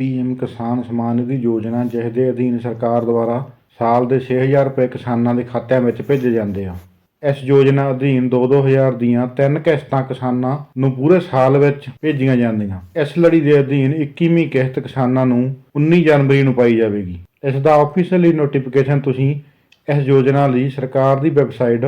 PM ਕਿਸਾਨ ਸਨਮਾਨ ਨਿਧੀ ਯੋਜਨਾ ਜਿਸ ਦੇ ਅਧੀਨ ਸਰਕਾਰ ਦੁਆਰਾ ਸਾਲ ਦੇ 6000 ਰੁਪਏ ਕਿਸਾਨਾਂ ਦੇ ਖਾਤਿਆਂ ਵਿੱਚ ਭੇਜੇ ਜਾਂਦੇ ਆ। ਇਸ ਯੋਜਨਾ ਅਧੀਨ 2-2000 ਦੀਆਂ ਤਿੰਨ ਕਿਸ਼ਤਾਂ ਕਿਸਾਨਾਂ ਨੂੰ ਪੂਰੇ ਸਾਲ ਵਿੱਚ ਭੇਜੀਆਂ ਜਾਂਦੀਆਂ। ਇਸ ਲੜੀ ਦੇ ਅਧੀਨ 21ਵੀਂ ਕਿਸ਼ਤ ਕਿਸਾਨਾਂ ਨੂੰ 19 ਜਨਵਰੀ ਨੂੰ ਪਾਈ ਜਾਵੇਗੀ। ਇਸ ਦਾ ਆਫੀਸ਼ੀਅਲੀ ਨੋਟੀਫਿਕੇਸ਼ਨ ਤੁਸੀਂ ਇਸ ਯੋਜਨਾ ਲਈ ਸਰਕਾਰ ਦੀ ਵੈਬਸਾਈਟ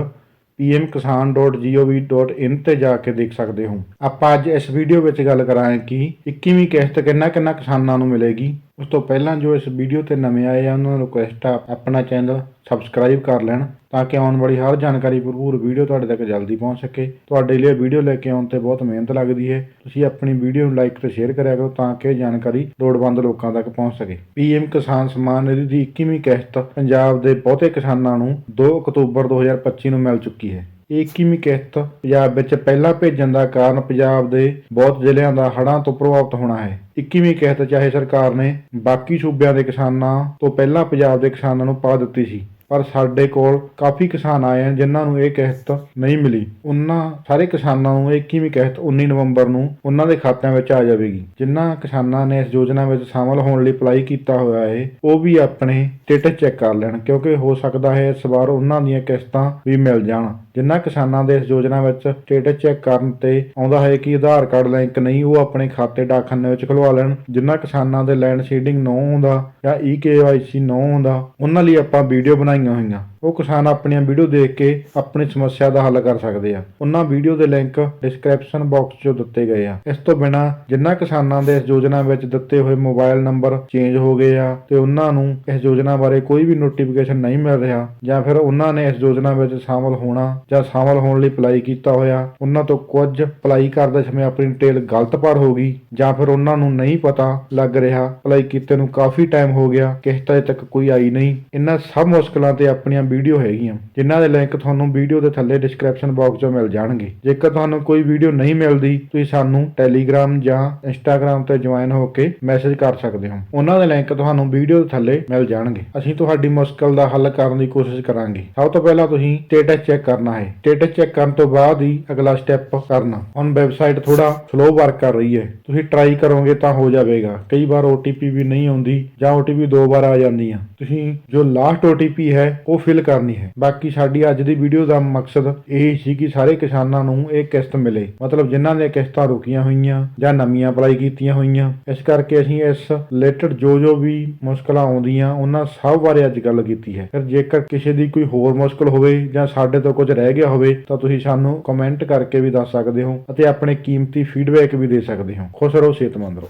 pmkisan.gov.in ਤੇ ਜਾ ਕੇ ਦੇਖ ਸਕਦੇ ਹੋ। ਆਪਾਂ ਅੱਜ ਇਸ ਵੀਡੀਓ ਵਿੱਚ ਗੱਲ ਕਰਾਂਗੇ ਕਿ 21ਵੀਂ ਕਿਸ਼ਤ ਕਿੰਨਾ ਕਿੰਨਾ ਕਿਸਾਨਾਂ ਨੂੰ ਮਿਲੇਗੀ। ਉਸ ਤੋਂ ਪਹਿਲਾਂ ਜੋ ਇਸ ਵੀਡੀਓ ਤੇ ਨਵੇਂ ਆਏ ਆ, ਉਹਨਾਂ ਨੂੰ ਰਿਕੁਐਸਟ ਆ ਆਪਣਾ ਚੈਨਲ ਸਬਸਕ੍ਰਾਈਬ ਕਰ ਲੈਣ ਤਾਂ ਕਿ ਆਉਣ ਵਾਲੀ ਹਰ ਜਾਣਕਾਰੀ ਭਰਪੂਰ ਵੀਡੀਓ ਤੁਹਾਡੇ ਤੱਕ ਜਲਦੀ ਪਹੁੰਚ ਸਕੇ। ਤੁਹਾਡੇ ਲਈ ਵੀਡੀਓ ਲੈ ਕੇ ਆਉਣ ਤੇ ਬਹੁਤ ਮਿਹਨਤ ਲੱਗਦੀ ਹੈ। ਤੁਸੀਂ ਆਪਣੀ ਵੀਡੀਓ ਨੂੰ ਲਾਈਕ ਤੇ ਸ਼ੇਅਰ ਕਰਿਆ ਕਰੋ ਤਾਂ ਕਿ ਇਹ ਜਾਣਕਾਰੀ ਲੋੜਵੰਦ ਲੋਕਾਂ ਤੱਕ ਪਹੁੰਚ ਸਕੇ। ਪੀਐਮ ਕਿਸਾਨ ਸਨਮਾਨ ਨਿਧੀ ਦੀ 21ਵੀਂ ਕਿਸ਼ਤ ਪੰਜਾਬ ਦੇ ਬਹੁਤੇ ਕਿਸਾਨਾਂ ਨੂੰ 2 ਅਕਤੂਬਰ 2025 ਨੂੰ ਮਿਲ ਚੁੱਕੀ ਹੈ। ਇਹ 21ਵੀਂ ਕਿਸ਼ਤ ਪੰਜਾਬ ਵਿੱਚ ਪਹਿਲਾਂ ਭੇਜਣ ਦਾ ਕਾਰਨ ਪੰਜਾਬ ਦੇ ਬਹੁਤ ਜ਼ਿਲ੍ਹਿਆਂ ਦਾ ਹੜ੍ਹਾਂ ਤੋਂ ਪ੍ਰਭਾਵਿਤ ਹੋਣਾ ਹੈ। 21ਵੀਂ ਕਿਸ਼ਤ ਚਾਹੇ ਸਰਕਾਰ ਨੇ ਬਾਕੀ ਸੂਬਿਆਂ ਦੇ ਕਿਸਾਨਾਂ ਤੋਂ ਪਹਿਲਾਂ ਪੰਜਾਬ ਦੇ ਕਿਸਾਨਾਂ ਨੂੰ ਪਾ ਦਿੱਤੀ ਸੀ। ਪਰ ਸਾਡੇ ਕੋਲ ਕਾਫੀ ਕਿਸਾਨ ਆਏ ਹਨ ਜਿਨ੍ਹਾਂ ਨੂੰ ਇਹ ਕਿਸ਼ਤ ਨਹੀਂ ਮਿਲੀ। ਉਹਨਾਂ, ਸਾਰੇ ਕਿਸਾਨਾਂ ਨੂੰ ਇਹ 21ਵੀਂ ਕਿਸ਼ਤ 19 ਨਵੰਬਰ ਨੂੰ ਉਹਨਾਂ ਦੇ ਖਾਤਿਆਂ ਵਿੱਚ ਆ ਜਾਵੇਗੀ। ਜਿਨ੍ਹਾਂ ਕਿਸਾਨਾਂ ਨੇ ਇਸ ਯੋਜਨਾ ਵਿੱਚ ਸ਼ਾਮਲ ਹੋਣ ਲਈ ਅਪਲਾਈ ਕੀਤਾ ਹੋਇਆ ਹੈ, ਉਹ ਵੀ ਆਪਣੇ ਸਟੇਟਸ ਚੈੱਕ ਕਰ ਲੈਣ ਕਿਉਂਕਿ ਹੋ ਸਕਦਾ ਹੈ ਇਸ ਵਾਰ ਉਹਨਾਂ ਦੀਆਂ ਕਿਸ਼ਤਾਂ ਵੀ ਮਿਲ ਜਾਣ। ਜਿਨ੍ਹਾਂ ਕਿਸਾਨਾਂ ਦੇ ਇਸ ਯੋਜਨਾ ਵਿੱਚ ਸਟੇਟਸ ਚੈੱਕ ਕਰਨ ਤੇ ਆਉਂਦਾ ਹੈ ਕਿ ਆਧਾਰ ਕਾਰਡ ਲਿੰਕ ਨਹੀਂ, ਉਹ ਆਪਣੇ ਖਾਤੇ ਡਾਕਖਾਨੇ ਵਿੱਚ ਖੁਲਵਾ ਲੈਣ ਜਿਨ੍ਹਾਂ ਕਿਸਾਨਾਂ ਦੇ ਲੈਂਡ ਸ਼ੀਡਿੰਗ ਨੋ ਹੁੰਦਾ ਜਾਂ ਈ ਕੇਵਾਈਸੀ ਨੋ ਹੁੰਦਾ ਉਹਨਾਂ ਲਈ ਆਪਾਂ ਵੀਡੀਓ ਬਣਾਈਆਂ ਹੋਈਆਂ। ਉਹ ਕਿਸਾਨ ਆਪਣੀਆਂ ਵੀਡੀਓ ਦੇਖ ਕੇ ਆਪਣੀ ਸਮੱਸਿਆ ਦਾ ਹੱਲ ਕਰ ਸਕਦੇ ਆ। ਉਹਨਾਂ ਵੀਡੀਓ ਦੇ ਲਿੰਕ ਡਿਸਕ੍ਰਿਪਸ਼ਨ ਬਾਕਸ 'ਚ ਦਿੱਤੇ ਗਏ ਆ। ਇਸ ਤੋਂ ਬਿਨਾ ਜਿਨ੍ਹਾਂ ਕਿਸਾਨਾਂ ਦੇ ਇਸ ਯੋਜਨਾ ਵਿੱਚ ਦਿੱਤੇ ਹੋਏ ਮੋਬਾਈਲ ਨੰਬਰ ਚੇਂਜ ਹੋ ਗਏ ਆ ਤੇ ਉਹਨਾਂ ਨੂੰ ਇਸ ਯੋਜਨਾ ਬਾਰੇ ਕੋਈ ਵੀ ਨੋਟੀਫਿਕੇਸ਼ਨ ਨਹੀਂ ਮਿਲ ਰਿਹਾ ਜਾਂ ਫਿਰ ਉਹਨਾਂ ਨੇ ਇਸ ਯੋਜਨਾ ਵਿੱਚ ਸ਼ਾਮਲ ਹੋਣਾ ਜਾਂ ਸ਼ਾਮਲ ਹੋਣ ਲਈ ਅਪਲਾਈ ਕੀਤਾ ਹੋਇਆ, ਉਹਨਾਂ ਤੋਂ ਕੁਝ ਅਪਲਾਈ ਕਰਦੇ ਸਮੇਂ ਆਪਣੀ ਡਿਟੇਲ ਗਲਤ ਭਰ ਹੋ ਗਈ ਜਾਂ ਫਿਰ ਉਹਨਾਂ ਨੂੰ ਨਹੀਂ ਪਤਾ ਲੱਗ ਰਿਹਾ। ਅਪਲਾਈ ਕੀਤੇ ਨੂੰ ਕਾਫੀ ਟਾਈਮ ਹੋ ਗਿਆ, ਕਿਸ਼ਤ ਅਜੇ ਤੱਕ ਕੋਈ ਆਈ ਨਹੀਂ। ਇਹਨਾਂ ਸਭ ਮੁਸ਼ਕਲਾਂ ਤੇ ਆਪਣੀਆਂ ਵੀਡੀਓ ਹੈਗੀਆਂ, ਜਿਨ੍ਹਾਂ ਦੇ ਲਿੰਕ ਤੁਹਾਨੂੰ ਵੀਡੀਓ ਦੇ ਥੱਲੇ ਡਿਸਕ੍ਰਿਪਸ਼ਨ ਬਾਕਸ 'ਚ ਮਿਲ ਜਾਣਗੇ। ਜੇਕਰ ਤੁਹਾਨੂੰ ਕੋਈ ਵੀਡੀਓ ਨਹੀਂ ਮਿਲਦੀ, ਤੁਸੀਂ ਸਾਨੂੰ ਟੈਲੀਗ੍ਰਾਮ ਜਾਂ ਇੰਸਟਾਗ੍ਰਾਮ ਤੇ ਜੁਆਇਨ ਹੋ ਕੇ ਮੈਸੇਜ ਕਰ ਸਕਦੇ ਹੋ। ਉਹਨਾਂ ਦੇ ਲਿੰਕ ਤੁਹਾਨੂੰ ਵੀਡੀਓ ਦੇ ਥੱਲੇ ਮਿਲ ਜਾਣਗੇ। ਅਸੀਂ ਤੁਹਾਡੀ ਮੁਸ਼ਕਲ ਦਾ ਹੱਲ ਕਰਨ ਦੀ ਕੋਸ਼ਿਸ਼ ਕਰਾਂਗੇ। ਸਭ ਤੋਂ ਪਹਿਲਾਂ ਤੁਸੀਂ ਸਟੇਟਸ ਚੈੱਕ ਕਰਨਾ ਹੈ। ਸਟੇਟਸ ਚੈੱਕ ਕਰਨ ਤੋਂ ਬਾਅਦ ਹੀ ਅਗਲਾ ਸਟੈਪ ਕਰਨਾ। ਹੁਣ ਵੈਬਸਾਈਟ ਥੋੜਾ ਸਲੋ ਵਰਕ ਕਰ ਰਹੀ ਹੈ। ਤੁਸੀਂ ਟਰਾਈ ਕਰੋਗੇ ਤਾਂ ਹੋ ਜਾਵੇਗਾ। ਕਈ ਵਾਰ OTP ਵੀ ਨਹੀਂ ਆਉਂਦੀ ਜਾਂ OTP ਦੋ ਵਾਰ ਆ ਜਾਂਦੀ ਆ। ਤੁਸੀਂ ਜੋ ਲਾਸਟ OTP ਹੈ, ਉਹ ਫਿਲ ਕਰਨੀ ਹੈ। ਬਾਕੀ ਸਾਡੀ ਅੱਜ ਦੀ ਵੀਡੀਓ ਦਾ ਮਕਸਦ ਇਹ ਸੀ ਕਿ ਸਾਰੇ ਕਿਸਾਨਾਂ ਨੂੰ ਇਹ ਕਿਸ਼ਤ ਮਿਲੇ। ਮਤਲਬ ਜਿਨ੍ਹਾਂ ਦੀਆਂ ਕਿਸ਼ਤਾਂ ਰੁਕੀਆਂ ਹੋਈਆਂ ਜਾਂ ਨਵੀਆਂ ਅਪਲਾਈ ਕੀਤੀਆਂ ਹੋਈਆਂ। ਇਸ ਕਰਕੇ ਅਸੀਂ ਇਸ ਰਿਲੇਟਡ ਜੋ ਜੋ ਵੀ ਮੁਸ਼ਕਲਾਂ ਆਉਂਦੀਆਂ, ਉਹਨਾਂ ਸਭ ਬਾਰੇ ਅੱਜ ਗੱਲ ਕੀਤੀ ਹੈ। ਫਿਰ ਜੇਕਰ ਕਿਸੇ ਦੀ ਕੋਈ ਹੋਰ ਮੁਸ਼ਕਲ ਹੋਵੇ ਜਾਂ ਸਾਡੇ ਤੋਂ ਕੁਝ ਰਹਿ ਗਿਆ ਹੋਵੇ, ਤਾਂ ਤੁਸੀਂ ਸਾਨੂੰ ਕਮੈਂਟ ਕਰਕੇ ਵੀ ਦੱਸ ਸਕਦੇ ਹੋ ਅਤੇ ਆਪਣੇ ਕੀਮਤੀ ਫੀਡਬੈਕ ਵੀ ਦੇ ਸਕਦੇ ਹੋ। ਖੁਸ਼ ਰਹੋ, ਸਿਹਤਮੰਦ ਰਹੋ।